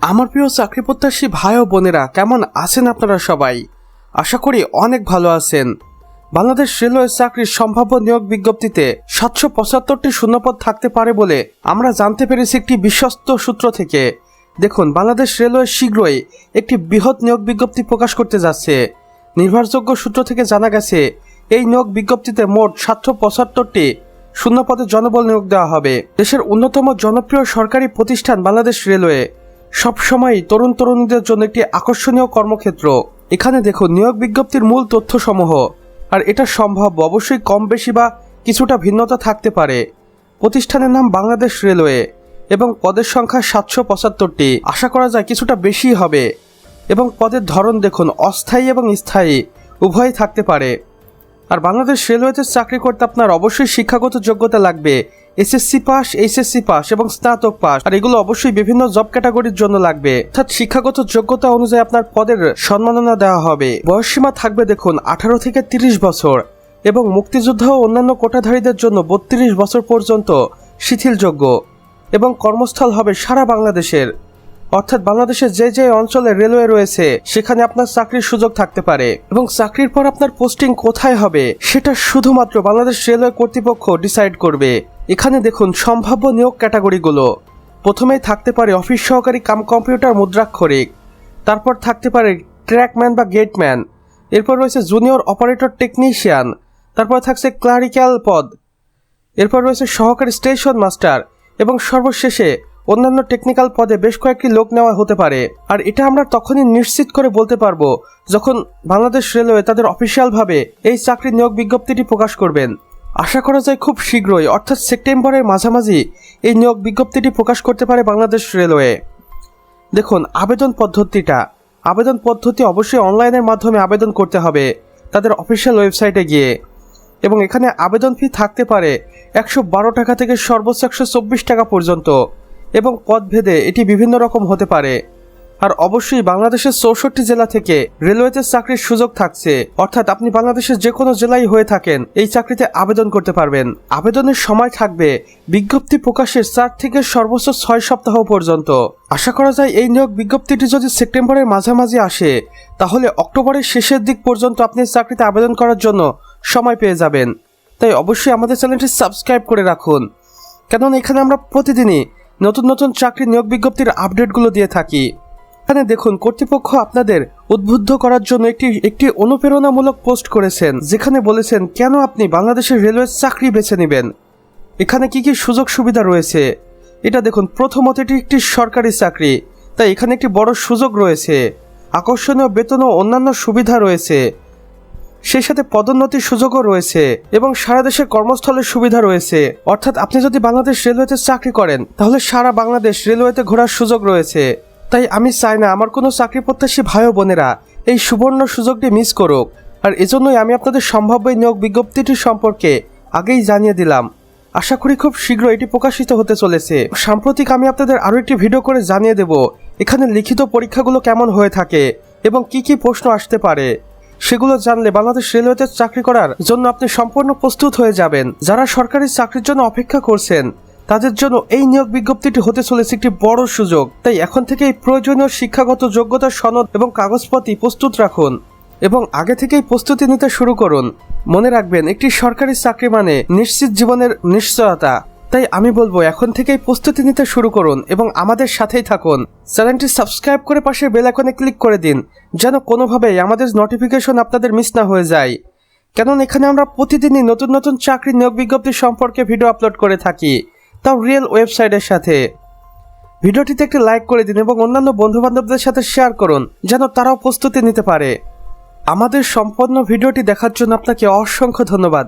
আমার প্রিয় চাকরি প্রত্যাশী ভাই ও বোনেরা, কেমন আছেন আপনারা সবাই? আশা করি অনেক ভালো আছেন। বাংলাদেশ রেলওয়ে চাকরির সম্ভাব্য নিয়োগ বিজ্ঞপ্তিতে সাতশো পঁচাত্তরটি শূন্যপদ থাকতে পারে বলে আমরা জানতে পেরেছি একটি বিশ্বস্ত সূত্র থেকে। দেখুন, বাংলাদেশ রেলওয়ে শীঘ্রই একটি বৃহৎ নিয়োগ বিজ্ঞপ্তি প্রকাশ করতে যাচ্ছে। নির্ভরযোগ্য সূত্র থেকে জানা গেছে, এই নিয়োগ বিজ্ঞপ্তিতে মোট সাতশো পঁচাত্তরটি শূন্যপদে জনবল নিয়োগ দেওয়া হবে। দেশের অন্যতম জনপ্রিয় সরকারি প্রতিষ্ঠান বাংলাদেশ রেলওয়ে। সবসময়ই তরুণ তরুণীদের জন্য একটি আকর্ষণীয় কর্মক্ষেত্র। এখানে দেখুন নিয়োগ বিজ্ঞপ্তির মূল তথ্যসমূহ। আর এটা সম্ভব অবশ্যই কম বেশি বা কিছুটা ভিন্নতা থাকতে পারে। প্রতিষ্ঠানের নাম বাংলাদেশ রেলওয়ে এবং পদের সংখ্যা সাতশো পঁচাত্তরটি। আশা করা যায় কিছুটা বেশি হবে। এবং পদের ধরন দেখুন, অস্থায়ী এবং স্থায়ী, উভয়ই থাকতে পারে। আর বাংলাদেশ রেলওয়েতে চাকরি করতে আপনার অবশ্যই শিক্ষাগত যোগ্যতা লাগবে। এসএসসি পাস, এইচএসসি পাস এবং স্নাতক পাস। আর এগুলো অবশ্যই বিভিন্ন জব ক্যাটাগরির জন্য লাগবে। অর্থাৎ শিক্ষাগত যোগ্যতা অনুযায়ী আপনার পদের সম্মাননা দেওয়া হবে। বয়সসীমা থাকবে দেখুন আঠারো থেকে তিরিশ বছর এবং মুক্তিযুদ্ধ ও অন্যান্য কোটাধারীদের জন্য বত্রিশ বছর পর্যন্ত শিথিলযোগ্য এবং কর্মস্থল হবে সারা বাংলাদেশের। অর্থাৎ বাংলাদেশের যে যে অঞ্চলে রেলওয়ে রয়েছে, সেখানে আপনার চাকরির সুযোগ থাকতে পারে এবং চাকরির পর আপনার পোস্টিং কোথায় হবে, সেটা শুধুমাত্র বাংলাদেশ রেলওয়ে কর্তৃপক্ষ ডিসাইড করবে। এখানে দেখুন সম্ভাব্য নিয়োগ ক্যাটাগরিগুলো। প্রথমেই থাকতে পারে অফিস সহকারী কাম কম্পিউটার মুদ্রাক্ষরিক। তারপর থাকতে পারে ট্র্যাকম্যান বা গেটম্যান। এরপর রয়েছে জুনিয়র অপারেটর টেকনিশিয়ান। তারপর থাকছে ক্লারিক্যাল পদ। এরপর রয়েছে সহকারী স্টেশন মাস্টার। এবং সর্বশেষে অন্যান্য টেকনিক্যাল পদে বেশ কয়েকটি লোক নেওয়া হতে পারে। আর এটা আমরা তখনই নিশ্চিত করে বলতে পারব, যখন বাংলাদেশ রেলওয়ে তাদের অফিসিয়ালভাবে এই চাকরি নিয়োগ বিজ্ঞপ্তিটি প্রকাশ করবেন। আশা করা যায় খুব শীঘ্রই, অর্থাৎ সেপ্টেম্বরের মাঝামাঝি এই নিয়োগ বিজ্ঞপ্তিটি প্রকাশ করতে পারে বাংলাদেশ রেলওয়ে। দেখুন, আবেদন পদ্ধতিটা। আবেদন পদ্ধতি অবশ্যই অনলাইনের মাধ্যমে আবেদন করতে হবে তাদের অফিসিয়াল ওয়েবসাইটে গিয়ে। এবং এখানে আবেদন ফি থাকতে পারে একশো বারো টাকা থেকে সর্বোচ্চ একশো চব্বিশ টাকা পর্যন্ত। এবং পদভেদে এটি বিভিন্ন রকম হতে পারে। আর অবশ্যই বাংলাদেশের চৌষট্টি জেলা থেকে রেলওয়েতে চাকরির সুযোগ থাকছে। অর্থাৎ আপনি বাংলাদেশের যে কোনো জেলায় হয়ে থাকেন, এই চাকরিতে আবেদন করতে পারবেন। আবেদনের সময় থাকবে বিজ্ঞপ্তি প্রকাশের চার থেকে সর্বোচ্চ ছয় সপ্তাহ পর্যন্ত। আশা করা যায় এই নিয়োগ বিজ্ঞপ্তিটি যদি সেপ্টেম্বরের মাঝামাঝি আসে, তাহলে অক্টোবরের শেষের দিক পর্যন্ত আপনি চাকরিতে আবেদন করার জন্য সময় পেয়ে যাবেন। তাই অবশ্যই আমাদের চ্যানেলটি সাবস্ক্রাইব করে রাখুন। কেননা এখানে আমরা প্রতিদিনই নতুন নতুন চাকরি নিয়োগ বিজ্ঞপ্তির আপডেটগুলো দিয়ে থাকি। এখানে দেখুন, কর্তৃপক্ষ আপনাদের উদ্বুদ্ধ করার জন্য একটি একটি অনুপ্রেরণামূলক পোস্ট করেছেন, যেখানে বলেছেন, কেন আপনি বাংলাদেশের রেলওয়ে চাকরি বেছে নেবেন? এখানে কি কি সুযোগ সুবিধা রয়েছে? এটা দেখুন প্রথমত এটি একটি সরকারি চাকরি, তাই এখানে একটি বড় সুযোগ রয়েছে। আকর্ষণীয় বেতন ও অন্যান্য সুবিধা রয়েছে। সেই সাথে পদোন্নতির সুযোগও রয়েছে এবং সারা দেশের কর্মস্থলের সুবিধা রয়েছে। অর্থাৎ আপনি যদি বাংলাদেশ রেলওয়েতে চাকরি করেন, তাহলে সারা বাংলাদেশ রেলওয়েতে ঘোরার সুযোগ রয়েছে। তাই আমি চাই না আমার কোনো চাকরি প্রত্যাশী ভাই বোনেরা এই সুবর্ণ সুযোগটি মিস করুক। আর এজন্যই আমি আপনাদের সম্ভাব্য নিয়োগ বিজ্ঞপ্তিটি সম্পর্কে আগেই জানিয়ে দিলাম। আশা করি খুব শীঘ্র এটি প্রকাশিত হতে চলেছে। সাম্প্রতিক আমি আপনাদের আরও একটি ভিডিও করে জানিয়ে দেব, এখানে লিখিত পরীক্ষাগুলো কেমন হয়ে থাকে এবং কি কি প্রশ্ন আসতে পারে। সেগুলো জানলে বাংলাদেশ রেলওয়েতে চাকরি করার জন্য আপনি সম্পূর্ণ প্রস্তুত হয়ে যাবেন। যারা সরকারি চাকরির জন্য অপেক্ষা করছেন তাদের জন্য এই নিয়োগ বিজ্ঞপ্তিটি হতে চলেছে একটি বড় সুযোগ। তাই এখন থেকেই প্রয়োজনীয় শিক্ষাগত যোগ্যতা সনদ এবং কাগজপত্র প্রস্তুত রাখুন এবং আগে থেকেই প্রস্তুতি নিতে শুরু করুন। মনে রাখবেন, একটি সরকারি চাকরি মানে নিশ্চিত জীবনের নিশ্চয়তা। তাই আমি বলব, এখন থেকেই প্রস্তুতি নিতে শুরু করুন এবং আমাদের সাথেই থাকুন। চ্যানেলটি সাবস্ক্রাইব করে পাশে বেল আইকনে ক্লিক করে দিন, যেন কোনোভাবেই আমাদের নোটিফিকেশন আপনাদের মিস না হয়ে যায়। কেননা এখানে আমরা প্রতিদিনই নতুন নতুন চাকরি নিয়োগ বিজ্ঞপ্তি সম্পর্কে ভিডিও আপলোড করে থাকি। তাও রিয়েল ওয়েবসাইটের সাথে। ভিডিওটিতে একটি লাইক করে দিন এবং অন্যান্য বন্ধু বান্ধবদের সাথে শেয়ার করুন, যেন তারাও প্রস্তুতি নিতে পারে। আমাদের সম্পন্ন ভিডিওটি দেখার জন্য আপনাকে অসংখ্য ধন্যবাদ।